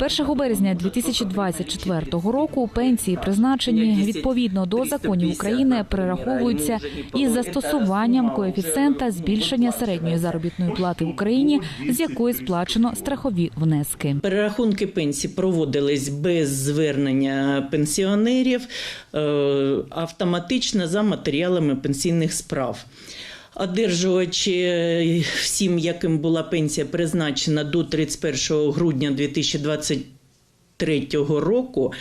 1 березня 2024 року пенсії, призначені відповідно до законів України, перераховуються із застосуванням коефіцієнта збільшення середньої заробітної плати в Україні, з якої сплачено страхові внески. Перерахунки пенсій проводились без звернення пенсіонерів е, автоматично за матеріалами пенсійних справ. Одержувачі, е, всім, яким була пенсія призначена до 31 грудня 2023 року,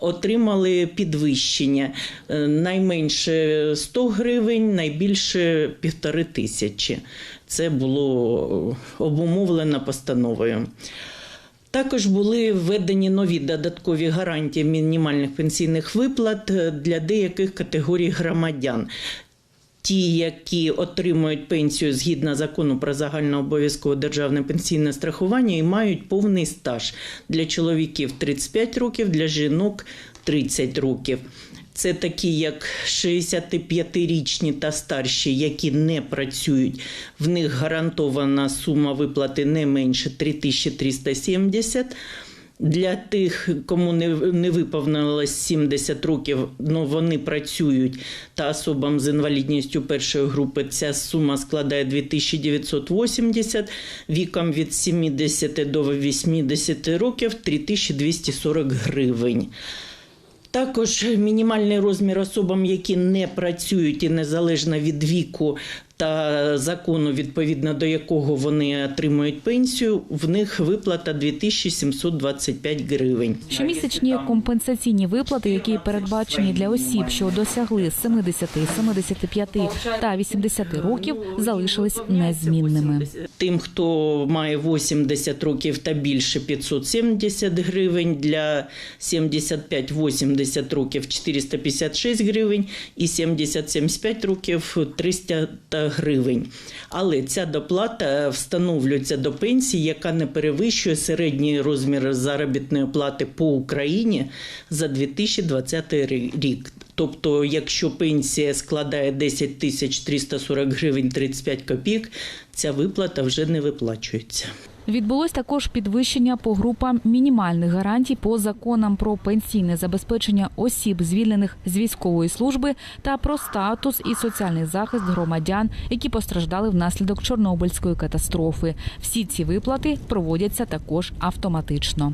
отримали підвищення Е, найменше 100 гривень, найбільше півтори тисячі. Це було обумовлено постановою. Також були введені нові додаткові гарантії мінімальних пенсійних виплат е, для деяких категорій громадян. Ті, які отримують пенсію згідно закону про загальнообов'язкове державне пенсійне страхування і мають повний стаж для чоловіків 35 років, для жінок 30 років. Це такі, як 65-річні та старші, які не працюють. В них гарантована сума виплати не менше 3370. Для тих, кому не, не виповнилось 70 років, ну вони працюють, та особам з інвалідністю першої групи ця сума складає 2980, віком від 70 до 80 років 3240 гривень. Також мінімальний розмір особам, які не працюють і незалежно від віку та закону, відповідно до якого вони отримують пенсію, в них виплата 2725 гривень. Щомісячні компенсаційні виплати, які передбачені для осіб, що досягли 70, 75 та 80 років, залишились незмінними. Тим, хто має 80 років та більше 570 гривень, для 75-80 років 456 гривень і 70-75 років 300 гривень. Але ця доплата встановлюється до пенсії, яка не перевищує середній розмір заробітної плати по Україні за 2020 рік. Тобто, якщо пенсія складає 10 тисяч 340 гривень 35 копійок, ця виплата вже не виплачується. Відбулось також підвищення по групам мінімальних гарантій по законам про пенсійне забезпечення осіб, звільнених з військової служби, та про статус і соціальний захист громадян, які постраждали внаслідок Чорнобильської катастрофи. Всі ці виплати проводяться також автоматично.